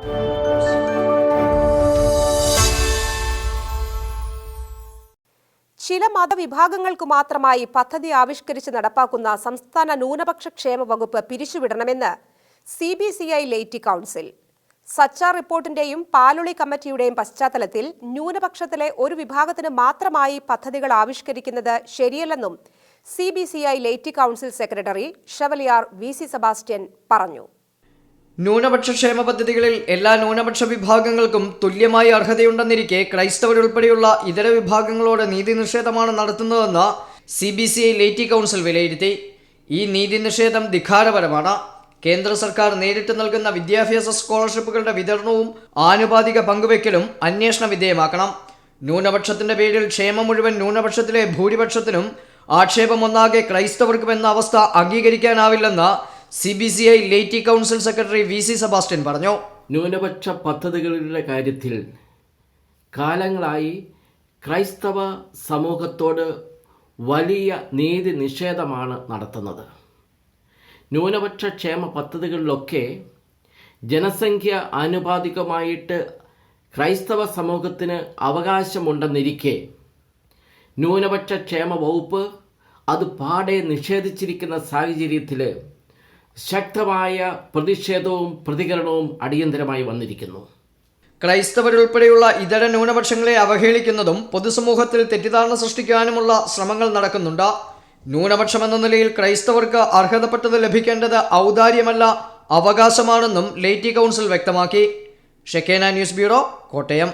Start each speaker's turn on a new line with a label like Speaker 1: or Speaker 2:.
Speaker 1: ചില മതവിഭാഗങ്ങൾക്ക് മാത്രമായി പദ്ധതി ആവിഷ്കരിച്ച് നടപ്പാക്കുന്ന സംസ്ഥാന ന്യൂനപക്ഷ ക്ഷേമ വകുപ്പ് പിരിച്ചുവിടണമെന്ന് C B C I laity council. Sachar റിപ്പോർട്ടിന്റെയും Paloli കമ്മിറ്റിയുടെയും പശ്ചാത്തലത്തിൽ ന്യൂനപക്ഷത്തിലെ ഒരു വിഭാഗത്തിന് മാത്രമായി പദ്ധതികൾ ആവിഷ്കരിക്കുന്നത് ശരിയല്ലെന്നും C B C I laity council secretary chevalier V C Sebastian പറഞ്ഞു.
Speaker 2: ന്യൂനപക്ഷ ക്ഷേമ പദ്ധതികളിൽ എല്ലാ ന്യൂനപക്ഷ വിഭാഗങ്ങൾക്കും തുല്യമായ അർഹതയുണ്ടെന്നിരിക്കെ ക്രൈസ്തവരുൾപ്പെടെയുള്ള ഇതര വിഭാഗങ്ങളോട് നീതി നിഷേധമാണ് നടത്തുന്നതെന്ന് C B C I laity council വിലയിരുത്തി. ഈ നീതി നിഷേധം ധിഖാരപരമാണ് കേന്ദ്ര സർക്കാർ നേരിട്ട് നൽകുന്ന വിദ്യാഭ്യാസ സ്കോളർഷിപ്പുകളുടെ വിതരണവും ആനുപാതിക പങ്കുവയ്ക്കലും അന്വേഷണ വിധേയമാക്കണം. ന്യൂനപക്ഷത്തിന്റെ പേരിൽ ക്ഷേമം മുഴുവൻ ന്യൂനപക്ഷത്തിലെ ഭൂരിപക്ഷത്തിനും ആക്ഷേപമൊന്നാകെ ക്രൈസ്തവർക്കും എന്ന അവസ്ഥ അംഗീകരിക്കാനാവില്ലെന്ന് C B C I laity council secretary V C Sebastian പറഞ്ഞു.
Speaker 3: ന്യൂനപക്ഷ പദ്ധതികളുടെ കാര്യത്തിൽ കാലങ്ങളായി ക്രൈസ്തവ സമൂഹത്തോട് വലിയ നീതി നിഷേധമാണ് നടത്തുന്നത്. ന്യൂനപക്ഷ ക്ഷേമ പദ്ധതികളിലൊക്കെ ജനസംഖ്യ ആനുപാതികമായിട്ട് ക്രൈസ്തവ സമൂഹത്തിന് അവകാശമുണ്ടെന്നിരിക്കെ ന്യൂനപക്ഷ ക്ഷേമ വകുപ്പ് അത് പാടെ നിഷേധിച്ചിരിക്കുന്ന സാഹചര്യത്തിൽ ശക്തമായ പ്രതിഷേധവും പ്രതികരണവും അടിയന്തരമായി വന്നിരിക്കുന്നു.
Speaker 2: ക്രൈസ്തവരുൾപ്പെടെയുള്ള ഇതര ന്യൂനപക്ഷങ്ങളെ അവഹേളിക്കുന്നതും പൊതുസമൂഹത്തിൽ തെറ്റിദ്ധാരണ സൃഷ്ടിക്കാനുമുള്ള ശ്രമങ്ങൾ നടക്കുന്നുണ്ട്. ന്യൂനപക്ഷം എന്ന നിലയിൽ ക്രൈസ്തവർക്ക് അർഹതപ്പെട്ടത് ലഭിക്കേണ്ടത് ഔദാര്യമല്ല അവകാശമാണെന്നും ലേറ്റി കൗൺസിൽ വ്യക്തമാക്കി. Shekinah news bureau Kottayam.